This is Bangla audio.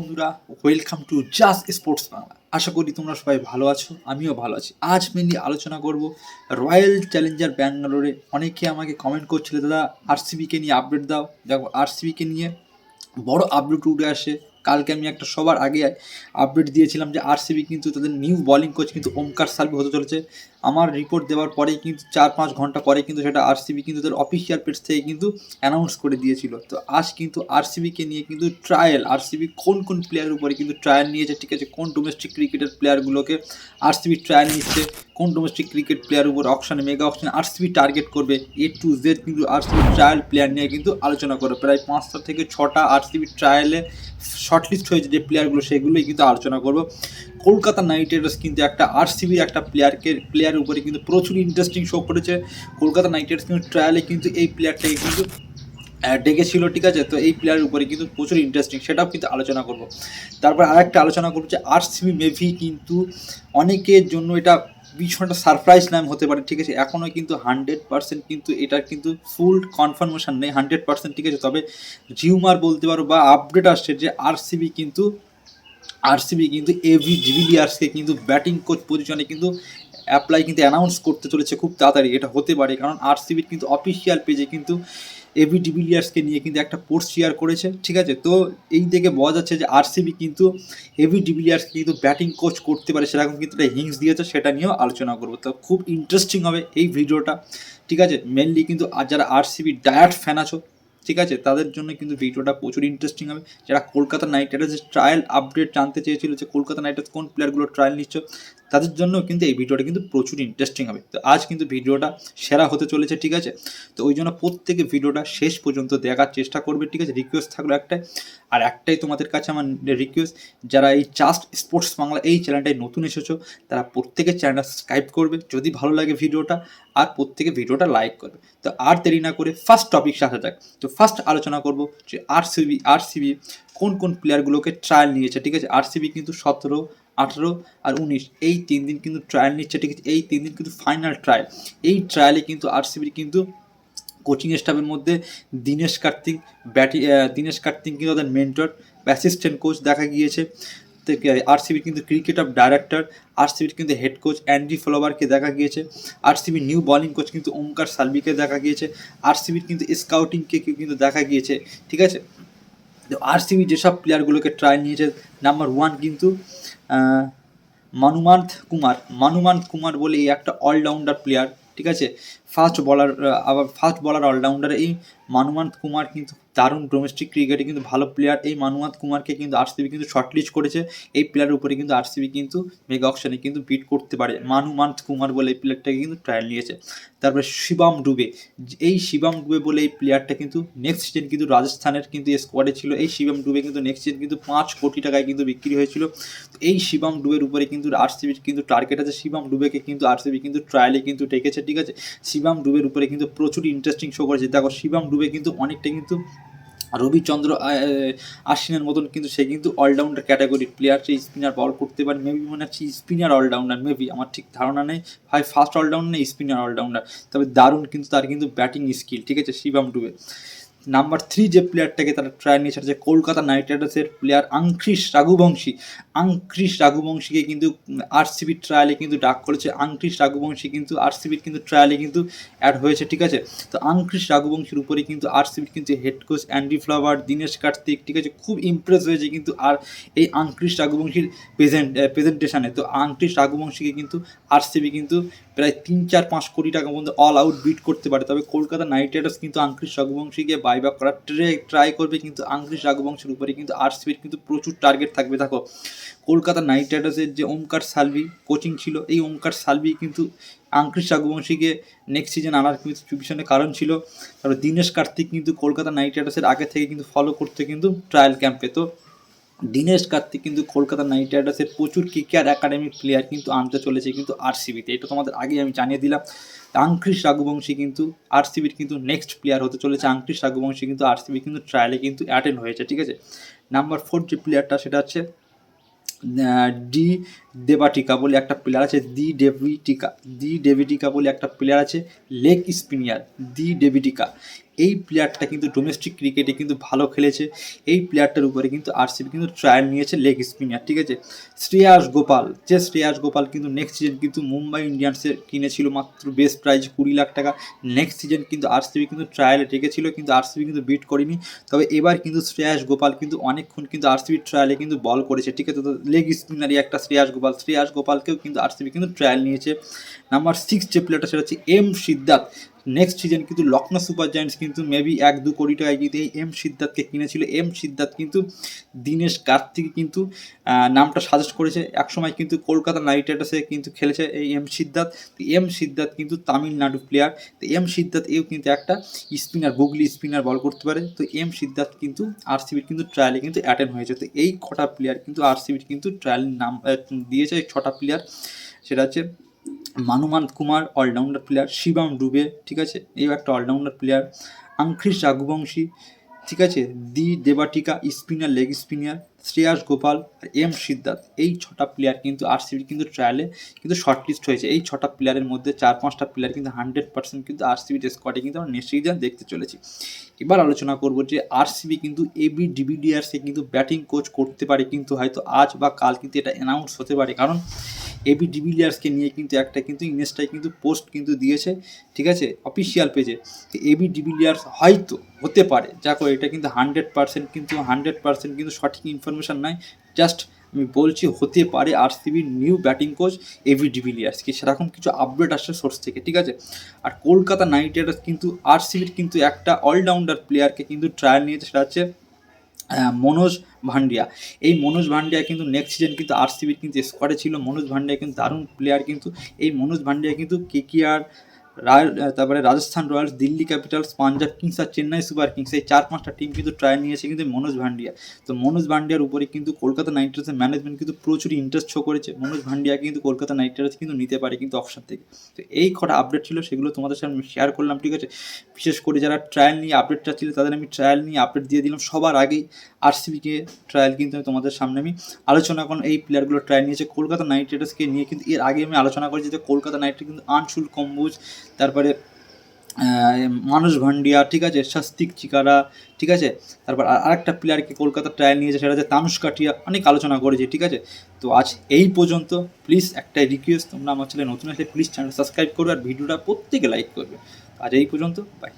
বন্ধুরা welcome to just sports Bangla আশা করি তোমরা সবাই ভালো আছো, আমিও ভালো আছি। আজ মেনলি আলোচনা করব রয়্যাল চ্যালেঞ্জার ব্যাঙ্গালোরে অনেকে আমাকে কমেন্ট করছিল, দাদা আরসিবিকে নিয়ে আপডেট দাও। দেখো আরসিবিকে নিয়ে বড় আপডেট উঠে আসে। কালকে আমি একটা সবার আগে আপডেট দিয়েছিলাম যে আরসিবি কিন্তু তাদের নিউ বলিং কোচ কিন্তু ওমকার সালভি হতে চলেছে। আমার রিপোর্ট দেওয়ার পরেই কিন্তু চার পাঁচ ঘণ্টা পরে কিন্তু সেটা আরসিবি কিন্তু তাদের অফিসিয়াল পেজ থেকে কিন্তু অ্যানাউন্স করে দিয়েছিল। তো আজ কিন্তু আরসিবিকে নিয়ে কিন্তু ট্রায়াল আরসিবি কোন কোন প্লেয়ারের উপরে কিন্তু ট্রায়াল নিয়েছে, ঠিক আছে? কোন ডোমেস্টিক ক্রিকেটের প্লেয়ারগুলোকে আরসিবি ট্রায়াল নিচ্ছে? কোন ডোমেস্টিক ক্রিকেট প্লেয়ার উপর অপশানে মেগা অপশানে আরসিবি টার্গেট করবে? এ টু জেড কিন্তু আরসিবি ট্রায়াল প্লেয়ার নিয়ে কিন্তু আলোচনা করবে। প্রায় পাঁচটা থেকে ছটা আরসিবি ট্রায়ালে শর্টলিস্ট হয়েছে যে প্লেয়ারগুলো সেগুলোই কিন্তু আলোচনা করব। কলকাতা নাইট রাইডার্স কিন্তু একটা আরসিবির একটা প্লেয়ারকে প্লেয়ারের উপরে কিন্তু প্রচুর ইন্টারেস্টিং শো করেছে। কলকাতা নাইট রাইডার্স কিন্তু ট্রায়ালে কিন্তু এই প্লেয়ারটাকে কিন্তু ডেকেছিল, ঠিক আছে? তো এই প্লেয়ারের উপরে কিন্তু প্রচুর ইন্টারেস্টিং সেটাও কিন্তু আলোচনা করব। তারপর আরেকটা আলোচনা করব যে আরসিবি মেভি কিন্তু অনেকের জন্য এটা ভীষণটা সারপ্রাইজ নাম হতে পারে, ঠিক আছে? এখনও কিন্তু হান্ড্রেড পার্সেন্ট কিন্তু এটার কিন্তু ফুল কনফার্মেশন নেই হান্ড্রেড পার্সেন্ট ঠিক আছে? তবে জিউমার বলতে পারো বা আপডেট আসছে যে আরসিবি কিন্তু আরসিবি কিন্তু এভি জিভিলিয়ার্সকে কিন্তু ব্যাটিং কোচ পজিশনে কিন্তু অ্যাপ্লাই কিন্তু অ্যানাউন্স করতে চলেছে খুব তাড়াতাড়ি। এটা হতে পারে, কারণ আরসিবির কিন্তু অফিসিয়াল পেজে কিন্তু এভি ডিভিলিয়ার্সকে নিয়ে কিন্তু একটা পোস্ট শেয়ার করেছে, ঠিক আছে? তো এই থেকে বোঝা যাচ্ছে যে আরসিবি কিন্তু এভি ডিভিলিয়ার্সকে কিন্তু ব্যাটিং কোচ করতে পারে, সেরকম কিন্তু একটা হিংস দিয়েছে, সেটা নিয়েও আলোচনা করব। তো খুব ইন্টারেস্টিং হবে এই ভিডিওটা, ঠিক আছে? মেনলি কিন্তু যারা আরসিবি ডায়াট ফ্যান আছো, ঠিক আছে? তাদের জন্য কিন্তু ভিডিওটা প্রচুর ইন্টারেস্টিং হবে। যারা কলকাতা নাইট রাইডার্সের ট্রায়াল আপডেট জানতে চেয়েছিল যে কলকাতা নাইট রাইডার্স কোন প্লেয়ারগুলো ট্রায়াল নিচ্ছ তাদের জন্য কিন্তু এই ভিডিওটা কিন্তু প্রচুর ইন্টারেস্টিং হবে। তো আজ কিন্তু ভিডিওটা সেরা হতে চলেছে, ঠিক আছে? তো ওই জন্য প্রত্যেকে ভিডিওটা শেষ পর্যন্ত দেখার চেষ্টা করবে, ঠিক আছে? রিকোয়েস্ট থাকল একটাই। আর একটাই তোমাদের কাছে আমার রিকোয়েস্ট যারা এই জাস্ট স্পোর্টস বাংলা এই চ্যানেলটায় নতুন এসেছ, তারা প্রত্যেকে চ্যানেলটা সাবস্ক্রাইব করবে। যদি ভালো লাগে ভিডিওটা, আর প্রত্যেকে ভিডিওটা লাইক করবে। তো আর দেরি না করে ফার্স্ট টপিক আসা যাক তো ফার্স্ট আলোচনা করব যে আরসিবি আরসিবি কোন কোন প্লেয়ারগুলোকে ট্রায়াল নিয়েছে, ঠিক আছে? আরসিবি কিন্তু সতেরো আঠেরো আর উনিশ। এই তিন দিন কিন্তু ট্রায়াল নিচ্ছে, ঠিক আছে? এই তিন দিন কিন্তু ফাইনাল ট্রায়াল এই ট্রায়ালে কিন্তু আরসিবির কিন্তু কোচিং স্টাফের মধ্যে দীনেশ কার্তিক, ব্যাটি দীনেশ কার্তিক কিন্তু তাদের মেন্টর অ্যাসিস্ট্যান্ট কোচ দেখা গিয়েছে। আরসিবির কিন্তু ক্রিকেট অফ ডাইরেক্টর আরসিবির কিন্তু হেড কোচ অ্যান্ডি ফ্লোভারকে দেখা গিয়েছে। আরসিবির নিউ বলিং কোচ কিন্তু ওমকার সালভিকে দেখা গিয়েছে। আরসিবির কিন্তু স্কাউটিংকে কিন্তু দেখা গিয়েছে, ঠিক আছে? আরসিবি যেসব প্লেয়ারগুলোকে ট্রায়াল নিয়েছে নাম্বার ওয়ান কিন্তু মানুমান্ত কুমার। মানুমান্ত কুমার বলে এই একটা অলরাউন্ডার প্লেয়ার ঠিক আছে? ফাস্ট বলার আবার ফাস্ট বলার অলরাউন্ডার এই মানুমান্ত কুমার কিন্তু দারুণ ডোমেস্টিক ক্রিকেটে কিন্তু ভালো প্লেয়ার এই মানুমান্ত কুমারকে কিন্তু আরসিবি কিন্তু শর্টলিস্ট করেছে। এই প্লেয়ারের উপরে কিন্তু আরসিবি কিন্তু মেগা অপশানে কিন্তু বিট করতে পারে। মানুমান্ত কুমার বলে এই প্লেয়ারটাকে কিন্তু ট্রায়াল নিয়েছে। তারপরে শিবাম ডুবে। এই শিবাম ডুবে বলে এই প্লেয়ারটা কিন্তু নেক্সট সিজন কিন্তু রাজস্থানের কিন্তু স্কোয়াডে ছিল। এই শিবাম ডুবে কিন্তু নেক্সট সিজন কিন্তু পাঁচ কোটি টাকায় কিন্তু বিক্রি হয়েছিল। এই শিবাম ডুবের উপরে কিন্তু আরসিবির কিন্তু টার্গেট আছে। শিবাম ডুবেকে কিন্তু আরসিবি কিন্তু ট্রায়ালে কিন্তু ডেকেছে, ঠিক আছে? শিবাম ডুবের উপরে কিন্তু প্রচুর ইন্টারেস্টিং শো করেছে। দেখো, শিবাম ডুবে কিন্তু অনেকটা কিন্তু রবিচন্দ্র আশ্বিনের মতন কিন্তু সে কিন্তু অলরাউন্ডার ক্যাটাগরির প্লেয়ার সেই স্পিনার বল করতে পারে। মেবি মনে হচ্ছে স্পিনার অলরাউন্ডার মেবি আমার ঠিক ধারণা নেই। হয় ফার্স্ট অলরাউন্ডার নেই স্পিনার অলরাউন্ডার তবে দারুণ কিন্তু তার কিন্তু ব্যাটিং স্কিল ঠিক আছে? শিবাম ডুবে। নাম্বার থ্রি যে প্লেয়ারটাকে তারা ট্রায়াল সেটা হচ্ছে কলকাতা নাইট রাইডার্সের প্লেয়ার আংক্রিস রাঘুবংশী। আংক্রিস রাঘুবংশীকে কিন্তু আরসিবির ট্রায়ালে কিন্তু ডাক করেছে। আংক্রিস রাঘুবংশী কিন্তু আরসিবির কিন্তু ট্রায়ালে কিন্তু অ্যাড হয়েছে, ঠিক আছে? তো আংক্রিস রাঘুবংশীর উপরে কিন্তু আরসিবির কিন্তু head coach Andy Flower Dinesh Karthik, ঠিক আছে? খুব ইমপ্রেস হয়েছে কিন্তু আর এই আংক্রিস রাঘুবংশীর প্রেজেন্ট প্রেজেন্টেশনে তো আংক্রিস রাঘুবংশীকে কিন্তু আরসিবি কিন্তু প্রায় তিন, চার, পাঁচ কোটি টাকা মধ্যে অল আউট বিট করতে পারে। তবে কলকাতা নাইট রাইডার্স কিন্তু আংক্রিস রঘুবংশীকে বাইব্যাক করার ট্রাই ট্রাই করবে কিন্তু আংক্রিস রাঘবংশের উপরে, কিন্তু আরসিবির কিন্তু প্রচুর টার্গেট থাকবে। দেখো, কলকাতা নাইট রাইডার্সের যে ওমকার সালভি কোচিং ছিল, এই ওমকার সালভি কিন্তু আংক্রিস রাঘুবংশীকে নেক্সট সিজন আনার কিন্তু পিছনে কারণ ছিল। তারপর দীনেশ কার্তিক কিন্তু কলকাতা নাইট রাইডার্সের আগে থেকে কিন্তু ফলো করতে কিন্তু ট্রায়াল ক্যাম্পে তো দীনেশ কার্তিক কিন্তু কলকাতা নাইট রাইডার্সের প্রচুর কিকার একাডেমি প্লেয়ার কিন্তু আনতে চলেছে কিন্তু আরসিবিতে এটা তোমাদের আগে আমি জানিয়ে দিলাম। আংক্রিস রাঘুবংশী কিন্তু আরসিবির কিন্তু নেক্সট প্লেয়ার হতে চলেছে। আংক্রিস রাঘুবংশী কিন্তু আরসিবি কিন্তু ট্রায়ালে কিন্তু অ্যাটেন্ড হয়েছে, ঠিক আছে? নাম্বার ফোর যে প্লেয়ারটা সেটা হচ্ছে ডি দেবাটিকা বলে একটা প্লেয়ার আছে দি ডেভিটিকা দি ডেভিটিকা বলে একটা প্লেয়ার আছে লেগ স্পিনিয়ার দি ডেভিটিকা এই প্লেয়ারটা কিন্তু ডোমেস্টিক ক্রিকেটে কিন্তু ভালো খেলেছে। এই প্লেয়ারটার উপরে কিন্তু আরসিবি কিন্তু ট্রায়াল নিয়েছে লেগ স্পিনার ঠিক আছে? শ্রেয়াস গোপাল, যে শ্রেয়াস গোপাল কিন্তু নেক্সট সিজন কিন্তু মুম্বাই ইন্ডিয়ান্সের কিনেছিল মাত্র বেস্ট প্রাইজ কুড়ি লাখ টাকা। নেক্সট সিজন কিন্তু আরসিবি কিন্তু ট্রায়ালে রেখেছিল, কিন্তু আরসিবি কিন্তু বিট করেনি। তবে এবার কিন্তু শ্রেয়াস গোপাল কিন্তু অনেকক্ষণ কিন্তু আরসিবি ট্রায়ালে কিন্তু বল করেছে, ঠিক আছে? তো লেগ স্পিনারই একটা শ্রেয়াস গোপাল, শ্রেয়াস গোপালকেও কিন্তু আরসিবি কিন্তু ট্রায়াল নিয়েছে। নাম্বার সিক্স যে প্লেয়ারটা সেটা হচ্ছে এম সিদ্ধার্থ। নেক্সট সিজন কিন্তু লখনৌ সুপার জায়ান্টস কিন্তু মেবি এক দু কোটি টাকায় কিন্তু এই এম সিদ্ধার্থকে কিনেছিল। এম সিদ্ধার্থ কিন্তু দীনেশ কার্তিক কিন্তু নামটা সাজেস্ট করেছে। একসময় কিন্তু কলকাতা নাইট রাইডার্সে কিন্তু খেলেছে এই এম সিদ্ধার্থ। তো এম সিদ্ধার্থ কিন্তু তামিলনাড়ু প্লেয়ার তো এম সিদ্ধার্থ এও কিন্তু একটা স্পিনার গুগলি স্পিনার বল করতে পারে। তো এম সিদ্ধার্থ কিন্তু আরসিবির কিন্তু ট্রায়ালে কিন্তু অ্যাটেন্ড হয়েছে। তো এই কটা প্লেয়ার কিন্তু আরসিবির কিন্তু ট্রায়াল নাম দিয়েছে। ছটা প্লেয়ার সেটা হচ্ছে মানুমান কুমার অলরাউন্ডার প্লেয়ার শিবাম ডুবে, ঠিক আছে? এই একটা অলরাউন্ডার প্লেয়ার আংখ্রিস রাঘুবংশী, ঠিক আছে? দি দেবাটিকা spinner leg spinner Shreyas Gopal আর এম সিদ্ধার্থ, এই ছটা প্লেয়ার কিন্তু আরসিবি কিন্তু ট্রায়ালে কিন্তু শর্ট লিস্ট হয়েছে। এই ছটা প্লেয়ারের মধ্যে চার পাঁচটা প্লেয়ার কিন্তু হান্ড্রেড পার্সেন্ট কিন্তু আরসিবির স্কোয়াডে কিন্তু আমরা নেক্সট সিজন দেখতে চলেছি। এবার আলোচনা করব যে আরসিবি কিন্তু এবি ডিভিডিআরসে কিন্তু ব্যাটিং কোচ করতে পারে কিন্তু হয়তো আজ বা কাল কিন্তু এটা অ্যানাউন্স হতে পারে। কারণ এবি ডিভিলিয়ার্সকে নিয়ে কিন্তু একটা কিন্তু ইনস্টায় কিন্তু পোস্ট কিন্তু দিয়েছে, ঠিক আছে? অফিসিয়াল পেজে তো এবি ডিভিলিয়ার্স হয়তো হতে পারে। দেখো এটা কিন্তু হান্ড্রেড পার্সেন্ট কিন্তু হান্ড্রেড পার্সেন্ট কিন্তু সঠিক ইনফরমেশান নাই। জাস্ট আমি বলছি, হতে পারে আরসিবির new batting coach AB de Villiers কি সেরকম কিছু আপডেট আসছে সোর্স থেকে, ঠিক আছে? আর কলকাতা নাইট রাইডার্স কিন্তু আরসিবির কিন্তু একটা অলরাউন্ডার প্লেয়ারকে কিন্তু ট্রায়াল নিয়েছে, সেটা হচ্ছে মনোজ ভান্ডিয়া। এই মনোজ ভান্ডিয়া কিন্তু নেক্সট সিজন কিন্তু আরসিবির কিন্তু স্কোয়াডে ছিল। মনোজ ভান্ডিয়া কিন্তু দারুণ প্লেয়ার কিন্তু। এই মনোজ ভান্ডিয়া কিন্তু কে কেকিআর রায়ল তারপরে Rajasthan Royals, Delhi Capitals, Punjab Kings আর চেন্নাই সুপার কিংস, এই চার পাঁচটা টিম কিন্তু ট্রায়াল নিয়েছে কিন্তু মনোজ ভান্ডিয়া। তো মনোজ ভান্ডিয়ার উপরে কিন্তু কলকাতা নাইট রাইডার্সের ম্যানেজমেন্ট কিন্তু প্রচুর ইন্টারেস্ট শো করেছে। মনোজ ভান্ডিয়া কিন্তু কলকাতা নাইট রাইডার্স কিন্তু নিতে পারে কিন্তু অপশন থেকে। তো এই কটা আপডেট ছিল, সেগুলো তোমাদের সাথে আমি শেয়ার করলাম, ঠিক আছে? বিশেষ করে যারা ট্রায়াল নিয়ে আপডেটটা ছিল, তাদের আমি ট্রায়াল নিয়ে আপডেট দিয়ে দিলাম। সবার আগেই আরসিবিকে ট্রায়াল কিন্তু আমি তোমাদের সামনে আমি আলোচনা করলাম। এই প্লেয়ারগুলো ট্রায়াল নিয়েছে। কলকাতা নাইট রাইডার্সকে নিয়ে কিন্তু এর আগে আমি আলোচনা করেছি যে কলকাতা নাইট কিন্তু আনশুল কম্বুজ তারপরে মানুষ ভান্ডিয়া, ঠিক আছে? স্বাস্তিক চিকারা, ঠিক আছে? তারপর আর, আরেকটা প্লেয়ারকে কলকাতা ট্রায়াল নিয়েছে সেটা হচ্ছে তানুষ কাটিয়া অনেক আলোচনা করেছে, ঠিক আছে? তো আজ এই পর্যন্ত প্লিজ একটাই রিকোয়েস্ট তোমরা আমার চ্যানেল নতুন আসলে প্লিজ চ্যানেল সাবস্ক্রাইব করবে আর ভিডিওটা প্রত্যেকে লাইক করবে। আজ এই পর্যন্ত বাই